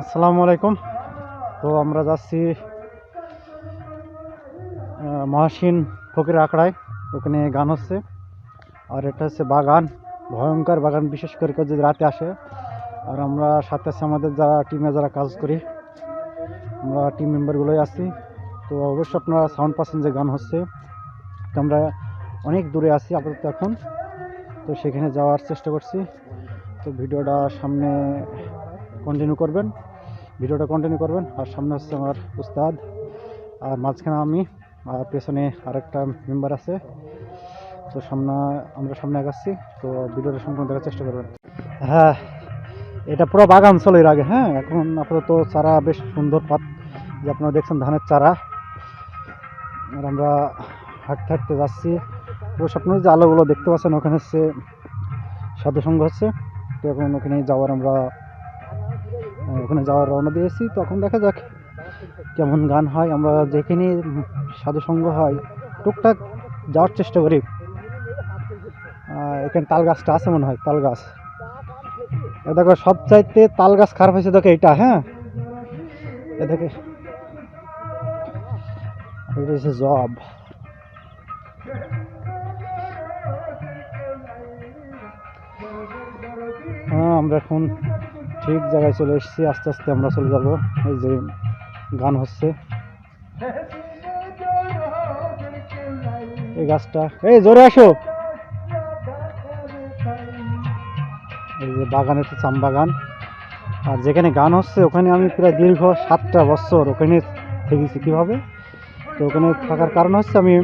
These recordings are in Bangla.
আসসালামু আলাইকুম। তো আমরা যাচ্ছি মহাসিন ফকির আখড়ায়। ওখানে গান হচ্ছে। আর এটা হচ্ছে বাগান, ভয়ঙ্কর বাগান। বিশেষ করে কেউ যদি রাতে আসে, আর আমরা সাথে আছে আমাদের যারা টিমে যারা কাজ করি, আমরা টিম মেম্বারগুলোই আছি। তো অবশ্যই আপনারা সাউন্ড পাচ্ছেন যে গান হচ্ছে। তো আমরা অনেক দূরে আছি আপাতত এখন। তো সেখানে যাওয়ার চেষ্টা করছি। তো ভিডিওটা সামনে কন্টিনিউ করবেন, ভিডিওটা কন্টিনিউ করবেন, আর সামনে হচ্ছে আমার উস্তাদ, আর মাঝখানে আমি, আর পেছনে আরেকটা মেম্বার আছে, তো সামনে, আমরা সামনে আগাচ্ছি, তো ভিডিওটা সম্পূর্ণ দেখার চেষ্টা করবেন। হ্যাঁ এটা পুরো বাগান ছিল এর আগে হ্যাঁ এখন আপাতত চারা বেশ সুন্দর পাত, যে আপনারা দেখছেন ধানের চারা, আর আমরা হাঁটতে হাঁটতে যাচ্ছি পুরো আপনারা যে আলোগুলো দেখতে পাচ্ছেন, ওখানে হচ্ছে সাধুসঙ্গ হচ্ছে, তো এখন ওখানে যাওয়ার আমরা ওখানে যাওয়ার রওনা দিয়েছি, তখন দেখা যাক কেমন গান হয়। আমরা যেখানে সাধুসঙ্গ হয়, টুকটাক যাওয়ার চেষ্টা করি। এখানে তাল গাছটা আছে মনে হয়, তাল গাছ। দেখো সব চাইতে তাল গাছ খারাপ হয়েছে, দেখো এটা হ্যাঁ? দেখে। জব। হ্যাঁ আমরা এখন ঠিক জায়গায় চলে এসেছি, আস্তে আস্তে আমরা চলে যাব। এই যে গান হচ্ছে। এই গাছটা, এই জোরে আসো। এই যে বাগান হচ্ছে চাম বাগান। আর যেখানে গান হচ্ছে, ওখানে আমি প্রায় দীর্ঘ সাতটা বছর ওখানে থেকেছি কীভাবে? তো ওখানে থাকার কারণ হচ্ছে আমি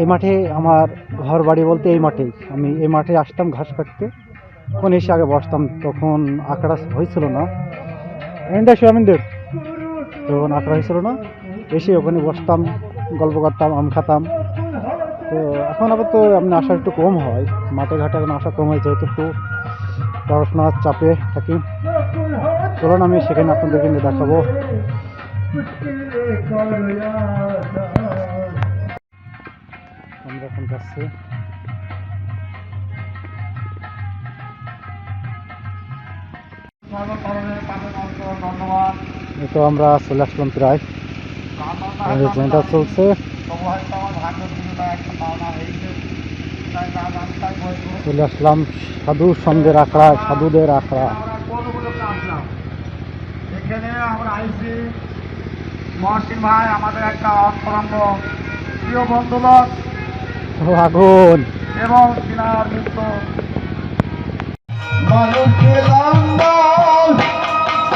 এই মাঠে আমার ঘর বাড়ি বলতে এই মাঠেই। আমি এই মাঠে আসতাম ঘাস কাটতে। তখন এসে আগে বসতাম, তখন আঁকড়া হয়েছিল না। এমনিটা সুয়ামিনদের তখন আঁকড়া হয়েছিল না। এসে ওখানে বসতাম, গল্প করতাম, আম খাতাম। তো এখন আবার তো আপনি আসা একটু কম হয়। মাঠে ঘাটে এখন আসা কম হয়, যেহেতু একটু পড়াশোনার চাপে থাকি। চলুন, আমি সেখানে আপনাদেরকে নিয়ে দেখাবো। আমরা এখন যাচ্ছি। তো আমরা চলে আসলাম প্রায়। ট্রেনটা চলছে। চলে আসলাম সাধু সঙ্গের আখড়া সাধুদের আখড়া। এখানে আমরা আইসি মহসিন ভাই আমাদের একটা অন্তরঙ্গ প্রিয় বন্ধুলোক আগুন। এবং মানুষকে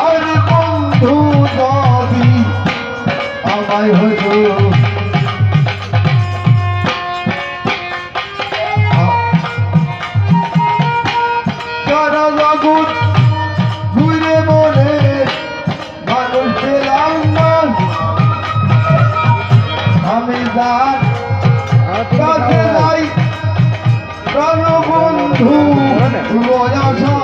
আর বন্ধু নবী আমায় হইল। সারা জগৎ ঘুরে মনে